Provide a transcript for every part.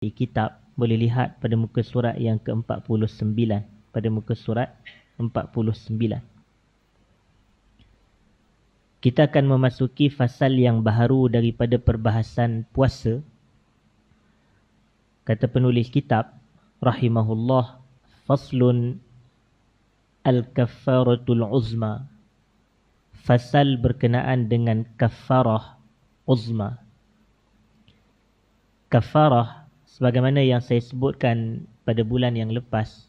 di kitab boleh lihat pada muka surat yang ke-49 pada muka surat 49 kita akan memasuki fasal yang baharu daripada perbahasan puasa. Kata penulis kitab rahimahullah faslun al-kaffaratul uzma. Fasal berkenaan dengan kafarah uzma. Kafarah sebagaimana yang saya sebutkan pada bulan yang lepas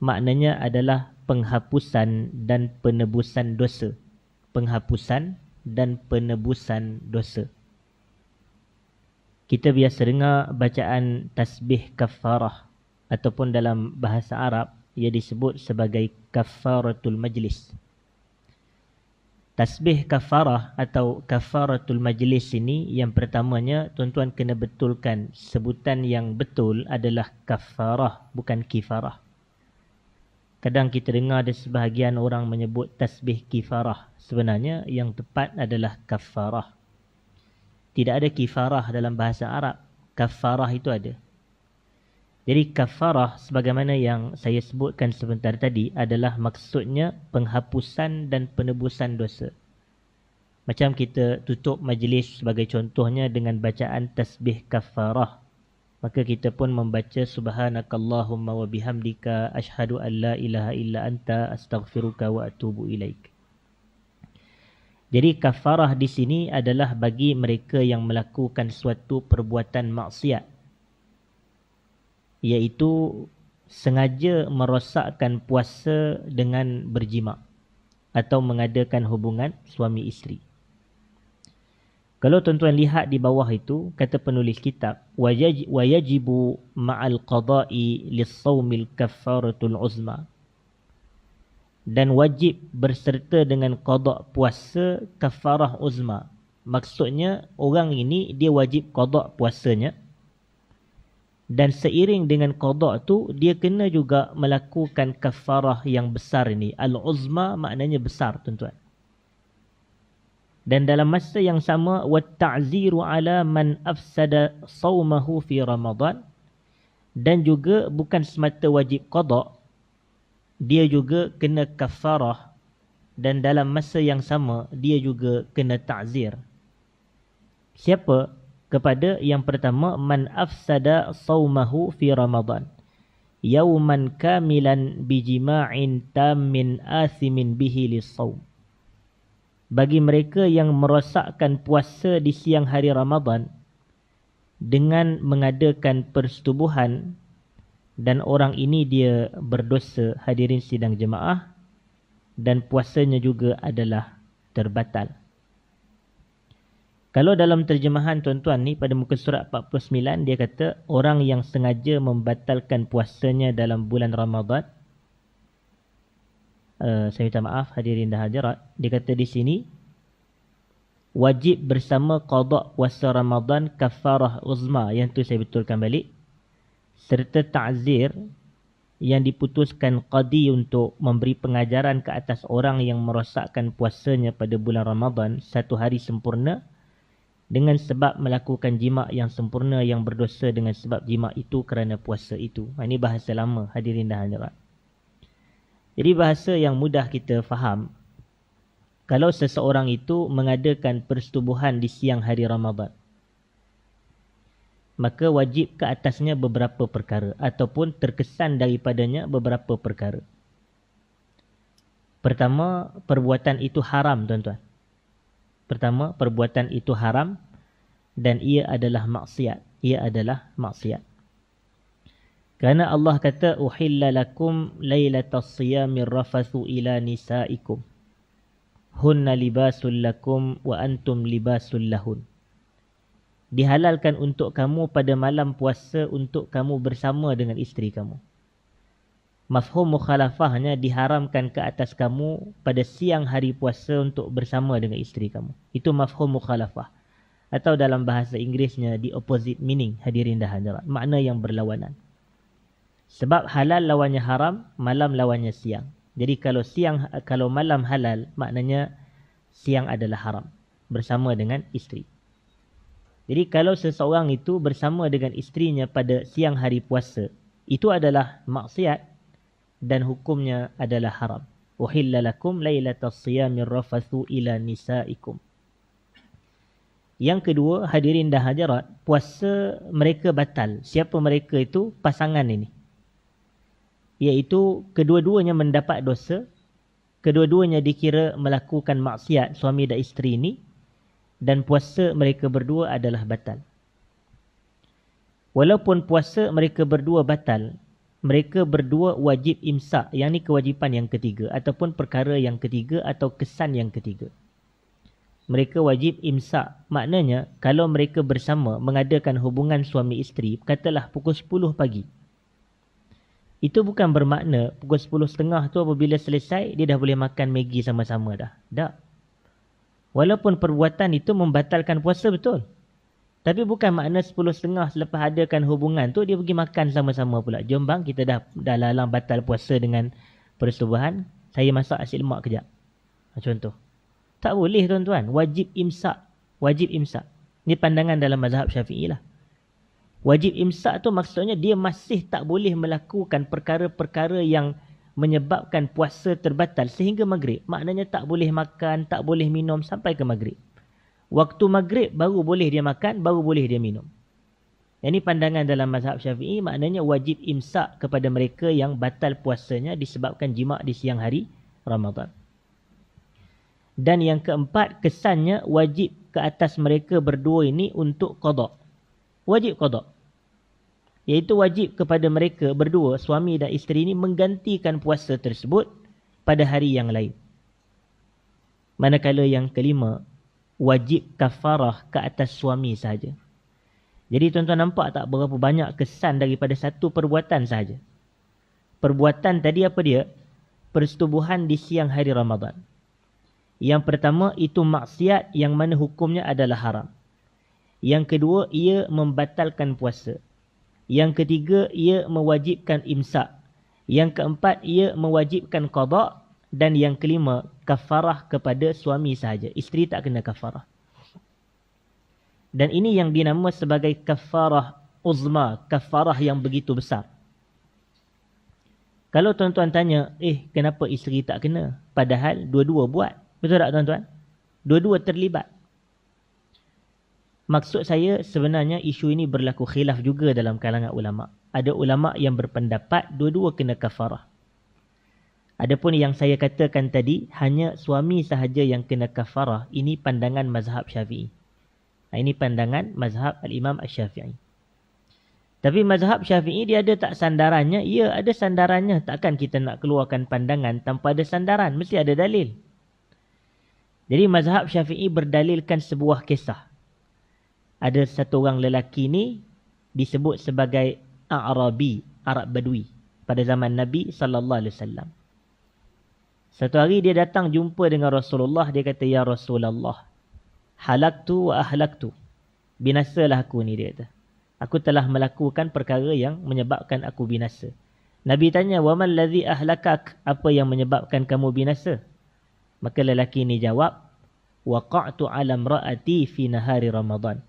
maknanya adalah penghapusan dan penebusan dosa. Penghapusan dan penebusan dosa. Kita biasa dengar bacaan tasbih kafarah ataupun dalam bahasa Arab ia disebut sebagai kafaratul majlis Tasbih kafarah atau kafaratul majlis ini yang pertamanya tuan-tuan kena betulkan sebutan yang betul adalah kafarah bukan kifarah. Kadang kita dengar ada sebahagian orang menyebut tasbih kifarah. Sebenarnya yang tepat adalah kafarah. Tidak ada kifarah dalam bahasa Arab. Kafarah itu ada. Jadi kafarah sebagaimana yang saya sebutkan sebentar tadi adalah maksudnya penghapusan dan penebusan dosa. Macam kita tutup majlis sebagai contohnya dengan bacaan tasbih kafarah. Maka kita pun membaca subhanakallahumma wa bihamdika ashhadu an la ilaha illa anta astaghfiruka wa atubu ilaik. Jadi kafarah di sini adalah bagi mereka yang melakukan suatu perbuatan maksiat iaitu sengaja merosakkan puasa dengan berjima atau mengadakan hubungan suami isteri. Kalau tuan-tuan lihat di bawah itu, kata penulis kitab, وَيَجِبُ مَعَ الْقَضَاءِ لِلصَّوْمِ الْكَفَّارَةُ الْعُزْمَى Dan wajib berserta dengan qadak puasa kafarah uzma. Maksudnya, orang ini dia wajib qadak puasanya dan seiring dengan qada tu dia kena juga melakukan kafarah yang besar ini. Al-uzma maknanya besar tuan-tuan. Dan dalam masa yang sama wa ta'ziru ala man afsada sawmahu fi ramadan. Dan juga bukan semata wajib qada dia juga kena kafarah. Dan dalam masa yang sama dia juga kena ta'zir. Siapa kepada yang pertama man afsada saumahu fi ramadan yauman kamilan bijima'in tammin asimin bihi lisaum bagi mereka yang merosakkan puasa di siang hari ramadan dengan mengadakan persetubuhan dan orang ini dia berdosa hadirin sidang jemaah dan puasanya juga adalah terbatal kalau dalam terjemahan tuan-tuan ni pada muka surat 49 dia kata orang yang sengaja membatalkan puasanya dalam bulan Ramadan uh, saya minta maaf hadirin dan hadirat dia kata di sini wajib bersama qada puasa Ramadan kafarah uzma yang tu saya betulkan balik serta ta'zir yang diputuskan qadi untuk memberi pengajaran ke atas orang yang merosakkan puasanya pada bulan Ramadan satu hari sempurna dengan sebab melakukan jima yang sempurna yang berdosa dengan sebab jima itu kerana puasa itu. Ha, ini bahasa lama hadirin dan hadirat. Jadi bahasa yang mudah kita faham. Kalau seseorang itu mengadakan persetubuhan di siang hari Ramadan. Maka wajib ke atasnya beberapa perkara. Ataupun terkesan daripadanya beberapa perkara. Pertama, perbuatan itu haram tuan-tuan. Pertama, perbuatan itu haram dan ia adalah maksiat. Ia adalah maksiat. Kerana Allah kata, Uhilla lakum laylatas siyamir rafathu ila nisaikum. Hunna libasul lakum wa antum libasul lahun. Dihalalkan untuk kamu pada malam puasa untuk kamu bersama dengan isteri kamu mafhum mukhalafahnya diharamkan ke atas kamu pada siang hari puasa untuk bersama dengan isteri kamu. Itu mafhum mukhalafah. Atau dalam bahasa Inggerisnya, the opposite meaning, hadirin dah hadirat. Makna yang berlawanan. Sebab halal lawannya haram, malam lawannya siang. Jadi kalau siang, kalau malam halal, maknanya siang adalah haram. Bersama dengan isteri. Jadi kalau seseorang itu bersama dengan istrinya pada siang hari puasa, itu adalah maksiat dan hukumnya adalah haram. Uhilla lakum lailatas siyamir rafathu ila nisaikum. Yang kedua, hadirin dan hadirat, puasa mereka batal. Siapa mereka itu? Pasangan ini. Iaitu kedua-duanya mendapat dosa. Kedua-duanya dikira melakukan maksiat suami dan isteri ini dan puasa mereka berdua adalah batal. Walaupun puasa mereka berdua batal, mereka berdua wajib imsak. Yang ni kewajipan yang ketiga ataupun perkara yang ketiga atau kesan yang ketiga. Mereka wajib imsak. Maknanya kalau mereka bersama mengadakan hubungan suami isteri, katalah pukul 10 pagi. Itu bukan bermakna pukul 10.30 tu apabila selesai, dia dah boleh makan Maggi sama-sama dah. Tak. Walaupun perbuatan itu membatalkan puasa betul. Tapi bukan makna sepuluh setengah selepas adakan hubungan tu dia pergi makan sama-sama pula. Jom bang kita dah, dah lalang batal puasa dengan persetubuhan. Saya masak asyik lemak kejap. Ha, contoh. Tak boleh tuan-tuan. Wajib imsak. Wajib imsak. Ini pandangan dalam mazhab syafi'i lah. Wajib imsak tu maksudnya dia masih tak boleh melakukan perkara-perkara yang menyebabkan puasa terbatal sehingga maghrib. Maknanya tak boleh makan, tak boleh minum sampai ke maghrib. Waktu maghrib baru boleh dia makan, baru boleh dia minum. Ini pandangan dalam mazhab syafi'i maknanya wajib imsak kepada mereka yang batal puasanya disebabkan jima' di siang hari Ramadan. Dan yang keempat, kesannya wajib ke atas mereka berdua ini untuk kodok. Wajib kodok. Iaitu wajib kepada mereka berdua, suami dan isteri ini menggantikan puasa tersebut pada hari yang lain. Manakala yang kelima, wajib kafarah ke atas suami sahaja. Jadi tuan-tuan nampak tak berapa banyak kesan daripada satu perbuatan sahaja. Perbuatan tadi apa dia? Persetubuhan di siang hari Ramadan. Yang pertama itu maksiat yang mana hukumnya adalah haram. Yang kedua ia membatalkan puasa. Yang ketiga, ia mewajibkan imsak. Yang keempat, ia mewajibkan qada dan yang kelima, kafarah kepada suami sahaja. Isteri tak kena kafarah. Dan ini yang dinama sebagai kafarah uzma, kafarah yang begitu besar. Kalau tuan-tuan tanya, eh kenapa isteri tak kena? Padahal dua-dua buat. Betul tak tuan-tuan? Dua-dua terlibat. Maksud saya sebenarnya isu ini berlaku khilaf juga dalam kalangan ulama. Ada ulama yang berpendapat dua-dua kena kafarah. Adapun yang saya katakan tadi hanya suami sahaja yang kena kafarah. Ini pandangan mazhab Syafi'i. Ini pandangan mazhab al-Imam Asy-Syafi'i. Tapi mazhab Syafi'i dia ada tak sandarannya? Ya, ada sandarannya. Takkan kita nak keluarkan pandangan tanpa ada sandaran, mesti ada dalil. Jadi mazhab Syafi'i berdalilkan sebuah kisah ada satu orang lelaki ni disebut sebagai Arabi, Arab Badui pada zaman Nabi sallallahu alaihi wasallam. Satu hari dia datang jumpa dengan Rasulullah, dia kata ya Rasulullah, halaktu wa ahlaktu. Binasalah aku ni dia kata. Aku telah melakukan perkara yang menyebabkan aku binasa. Nabi tanya, "Wa man ladzi ahlakak?" Apa yang menyebabkan kamu binasa? Maka lelaki ni jawab, "Waqa'tu 'ala imra'ati fi nahari Ramadan."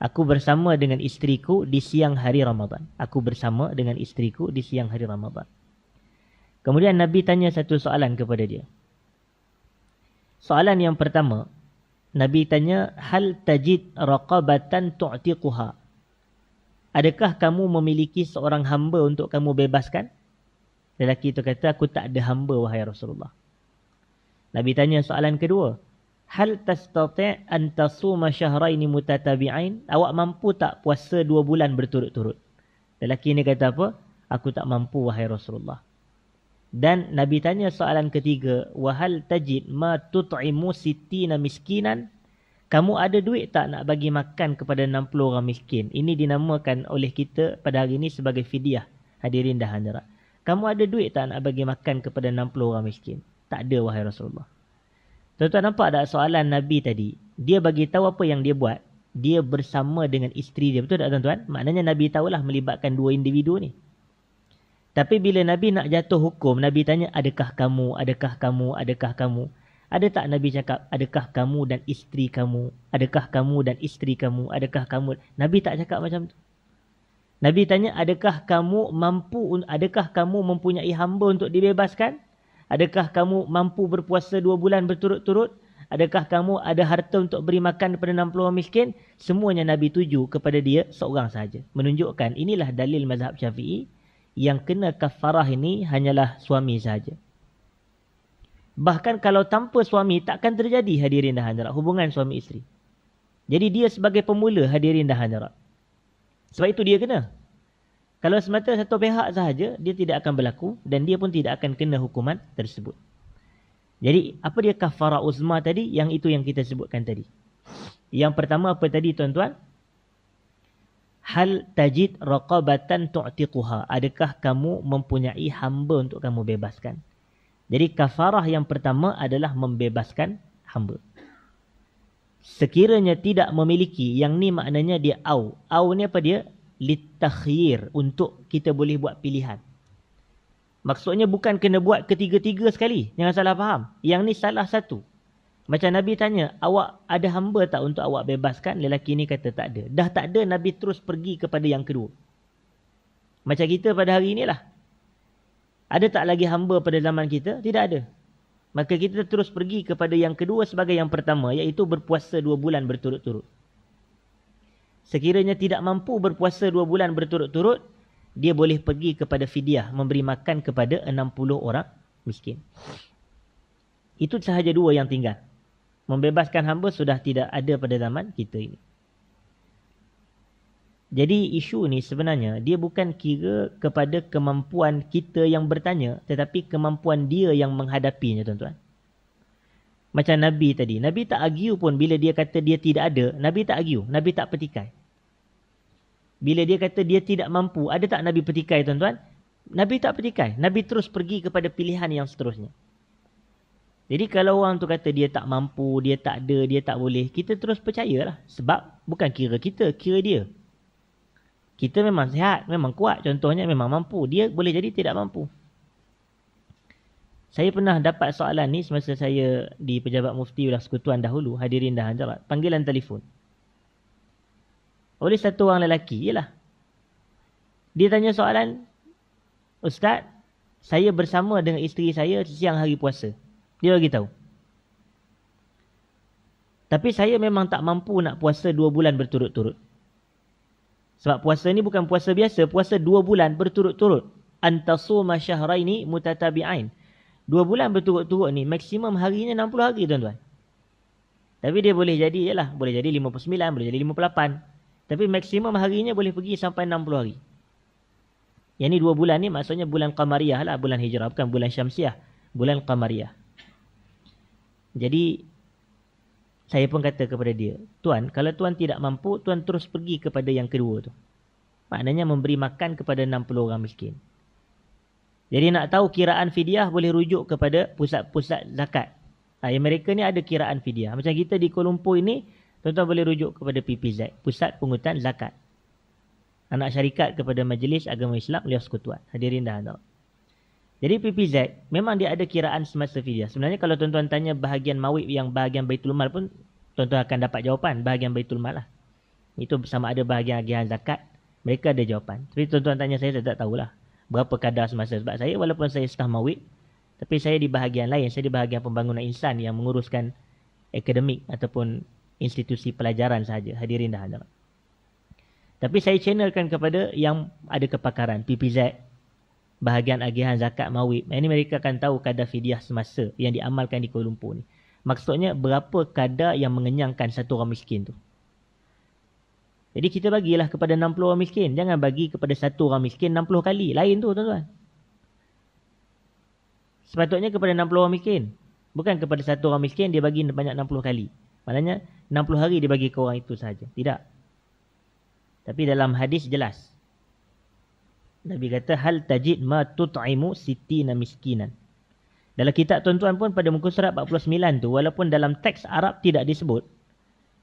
Aku bersama dengan isteriku di siang hari Ramadan. Aku bersama dengan isteriku di siang hari Ramadan. Kemudian Nabi tanya satu soalan kepada dia. Soalan yang pertama, Nabi tanya, Hal tajid raqabatan tu'tiquha? Adakah kamu memiliki seorang hamba untuk kamu bebaskan? Lelaki itu kata, aku tak ada hamba wahai Rasulullah. Nabi tanya soalan kedua, hal tastati' an tasuma syahraini mutatabi'ain awak mampu tak puasa dua bulan berturut-turut lelaki ini kata apa aku tak mampu wahai Rasulullah dan nabi tanya soalan ketiga wahal tajid ma tut'imu sittina miskinan kamu ada duit tak nak bagi makan kepada 60 orang miskin ini dinamakan oleh kita pada hari ini sebagai fidyah hadirin dah hadirat kamu ada duit tak nak bagi makan kepada 60 orang miskin tak ada wahai Rasulullah Tuan-tuan nampak tak soalan Nabi tadi? Dia bagi tahu apa yang dia buat. Dia bersama dengan isteri dia. Betul tak tuan-tuan? Maknanya Nabi tahulah melibatkan dua individu ni. Tapi bila Nabi nak jatuh hukum, Nabi tanya, adakah kamu, adakah kamu, adakah kamu? Ada tak Nabi cakap, adakah kamu dan isteri kamu? Adakah kamu dan isteri kamu? Adakah kamu? Nabi tak cakap macam tu. Nabi tanya, adakah kamu mampu, adakah kamu mempunyai hamba untuk dibebaskan? Adakah kamu mampu berpuasa dua bulan berturut-turut? Adakah kamu ada harta untuk beri makan kepada 60 orang miskin? Semuanya Nabi tuju kepada dia seorang sahaja. Menunjukkan inilah dalil mazhab syafi'i yang kena kafarah ini hanyalah suami sahaja. Bahkan kalau tanpa suami takkan terjadi hadirin dan hadirat hubungan suami isteri. Jadi dia sebagai pemula hadirin dan hadirat. Sebab itu dia kena. Kalau semata satu pihak sahaja dia tidak akan berlaku dan dia pun tidak akan kena hukuman tersebut. Jadi apa dia kafara uzma tadi? Yang itu yang kita sebutkan tadi. Yang pertama apa tadi tuan-tuan? Hal tajid raqabatan tu'tiquha. Adakah kamu mempunyai hamba untuk kamu bebaskan? Jadi kafarah yang pertama adalah membebaskan hamba. Sekiranya tidak memiliki, yang ni maknanya dia au. Au ni apa dia? Litakhyir, untuk kita boleh buat pilihan. Maksudnya bukan kena buat ketiga-tiga sekali. Jangan salah faham. Yang ni salah satu. Macam Nabi tanya, awak ada hamba tak untuk awak bebaskan? Lelaki ni kata tak ada. Dah tak ada, Nabi terus pergi kepada yang kedua. Macam kita pada hari inilah. Ada tak lagi hamba pada zaman kita? Tidak ada. Maka kita terus pergi kepada yang kedua sebagai yang pertama, iaitu berpuasa dua bulan berturut-turut. Sekiranya tidak mampu berpuasa dua bulan berturut-turut, dia boleh pergi kepada fidyah, memberi makan kepada 60 orang miskin. Itu sahaja dua yang tinggal membebaskan hamba sudah tidak ada pada zaman kita ini. Jadi isu ni sebenarnya dia bukan kira kepada kemampuan kita yang bertanya tetapi kemampuan dia yang menghadapinya tuan-tuan. Macam Nabi tadi. Nabi tak argue pun bila dia kata dia tidak ada. Nabi tak argue. Nabi tak petikai. Bila dia kata dia tidak mampu. Ada tak Nabi petikai tuan-tuan? Nabi tak petikai. Nabi terus pergi kepada pilihan yang seterusnya. Jadi kalau orang tu kata dia tak mampu, dia tak ada, dia tak boleh, kita terus percayalah. Sebab bukan kira kita, kira dia. Kita memang sihat, memang kuat. Contohnya memang mampu. Dia boleh jadi tidak mampu. Saya pernah dapat soalan ni semasa saya di Pejabat Mufti Ulah Sekutuan dahulu, hadirin dan hadirat. Panggilan telefon. Oleh satu orang lelaki, ialah. Dia tanya soalan, Ustaz, saya bersama dengan isteri saya siang hari puasa. Dia bagi tahu. Tapi saya memang tak mampu nak puasa dua bulan berturut-turut. Sebab puasa ni bukan puasa biasa. Puasa dua bulan berturut-turut. Antasuma syahraini mutatabi'ain. Dua bulan berturut-turut ni maksimum harinya 60 hari tuan-tuan. Tapi dia boleh jadi je lah. Boleh jadi 59, boleh jadi 58. Tapi maksimum harinya boleh pergi sampai 60 hari. Yang ni dua bulan ni maksudnya bulan Qamariyah lah. Bulan Hijrah. Bukan bulan Syamsiah. Bulan Qamariyah. Jadi saya pun kata kepada dia, tuan, kalau tuan tidak mampu, tuan terus pergi kepada yang kedua tu. Maknanya memberi makan kepada 60 orang miskin. Jadi nak tahu kiraan fidyah boleh rujuk kepada pusat-pusat zakat. Ha, mereka ni ada kiraan fidyah. Macam kita di Kuala Lumpur ini, tuan-tuan boleh rujuk kepada PPZ, Pusat Pungutan Zakat. Anak syarikat kepada Majlis Agama Islam Liau Sekutuan. Hadirin dah ada. Jadi PPZ memang dia ada kiraan semasa fidyah. Sebenarnya kalau tuan-tuan tanya bahagian mawib yang bahagian Baitul Mal pun tuan-tuan akan dapat jawapan bahagian Baitul Mal lah. Itu sama ada bahagian agihan zakat. Mereka ada jawapan. Tapi tuan-tuan tanya saya, saya tak tahulah. Berapa kadar semasa. Sebab saya walaupun saya staf mawib. Tapi saya di bahagian lain. Saya di bahagian pembangunan insan yang menguruskan akademik ataupun institusi pelajaran sahaja. Hadirin dah. Tapi saya channelkan kepada yang ada kepakaran. PPZ, bahagian agihan zakat mawib. Ini mereka akan tahu kadar fidyah semasa yang diamalkan di Kuala Lumpur ni. Maksudnya berapa kadar yang mengenyangkan satu orang miskin tu. Jadi kita bagilah kepada 60 orang miskin. Jangan bagi kepada satu orang miskin 60 kali. Lain tu tuan-tuan. Sepatutnya kepada 60 orang miskin. Bukan kepada satu orang miskin dia bagi banyak 60 kali. Maknanya 60 hari dia bagi ke orang itu saja. Tidak. Tapi dalam hadis jelas. Nabi kata hal tajid ma tut'imu sitina miskinan. Dalam kitab tuan-tuan pun pada muka surat 49 tu walaupun dalam teks Arab tidak disebut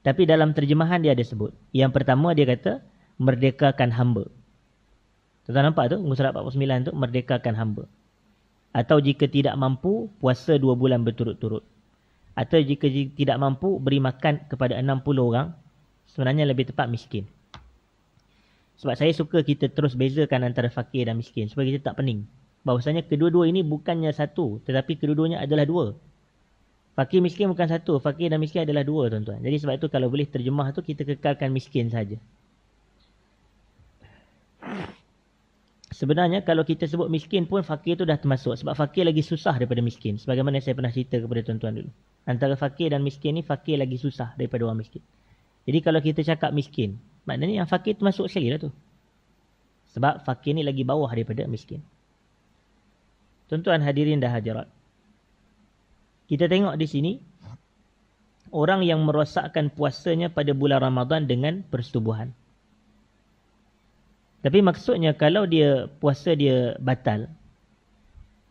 tapi dalam terjemahan dia ada sebut. Yang pertama dia kata merdekakan hamba. Tuan-tuan nampak tu muka surat 49 tu merdekakan hamba. Atau jika tidak mampu puasa dua bulan berturut-turut. Atau jika tidak mampu beri makan kepada 60 orang, sebenarnya lebih tepat miskin. Sebab saya suka kita terus bezakan antara fakir dan miskin supaya kita tak pening. Bahawasanya kedua-dua ini bukannya satu tetapi kedua-duanya adalah dua. Fakir miskin bukan satu, fakir dan miskin adalah dua tuan-tuan. Jadi sebab itu kalau boleh terjemah tu kita kekalkan miskin saja. Sebenarnya kalau kita sebut miskin pun fakir tu dah termasuk sebab fakir lagi susah daripada miskin. Sebagaimana saya pernah cerita kepada tuan-tuan dulu. Antara fakir dan miskin ni fakir lagi susah daripada orang miskin. Jadi kalau kita cakap miskin, maknanya yang fakir tu masuk sekali lah tu. Sebab fakir ni lagi bawah daripada miskin. Tuan-tuan hadirin dah hadirat. Kita tengok di sini, orang yang merosakkan puasanya pada bulan Ramadan dengan persetubuhan. Tapi maksudnya kalau dia puasa dia batal,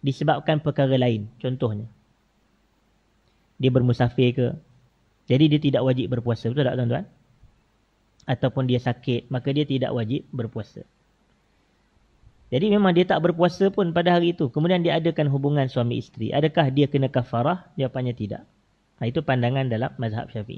disebabkan perkara lain, contohnya. Dia bermusafir ke, jadi dia tidak wajib berpuasa. Betul tak tuan-tuan? Ataupun dia sakit. Maka dia tidak wajib berpuasa. Jadi memang dia tak berpuasa pun pada hari itu. Kemudian dia adakan hubungan suami isteri. Adakah dia kena kafarah? Jawapannya tidak. Nah, itu pandangan dalam mazhab syafi'i.